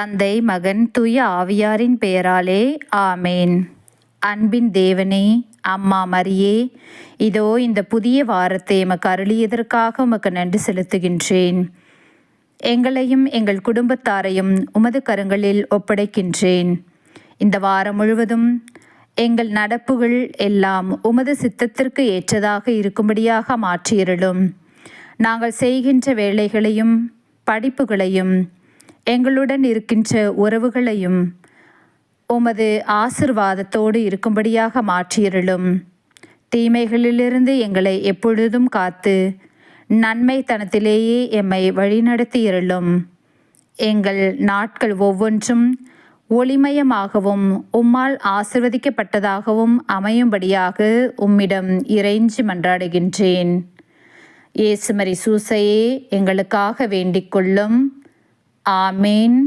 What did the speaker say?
தந்தை மகன் தூய ஆவியாரின் பெயராலே ஆமேன். அன்பின் தேவனே அம்மா மரியே இதோ இந்த புதிய வாரத்தை எமக்கு அருளியதற்காக உமக்கு நன்றி செலுத்துகின்றேன். எங்களையும் எங்கள் குடும்பத்தாரையும் உமது கரங்களில் ஒப்படைக்கின்றேன். இந்த வாரம் முழுவதும் எங்கள் நடப்புகள் எல்லாம் உமது சித்தத்திற்கு ஏற்றதாக இருக்கும்படியாக மாற்றியிருளும். நாங்கள் செய்கின்ற வேலைகளையும் படிப்புகளையும் எங்களுடன் இருக்கின்ற உறவுகளையும் உமது ஆசிர்வாதத்தோடு இருக்கும்படியாக மாற்றியிருளும். தீமைகளிலிருந்து எங்களை எப்பொழுதும் காத்து நன்மை தனத்திலேயே எம்மை வழிநடத்தியிருளும். எங்கள் நாட்கள் ஒவ்வொன்றும் ஒளிமயமாகவும் உம்மால் ஆசிர்வதிக்கப்பட்டதாகவும் அமையும்படியாக உம்மிடம் இறைஞ்சி மன்றாடுகின்றேன். இயேசுமரி சூசையே எங்களுக்காக வேண்டிக் கொள்ளும். ஆமேன்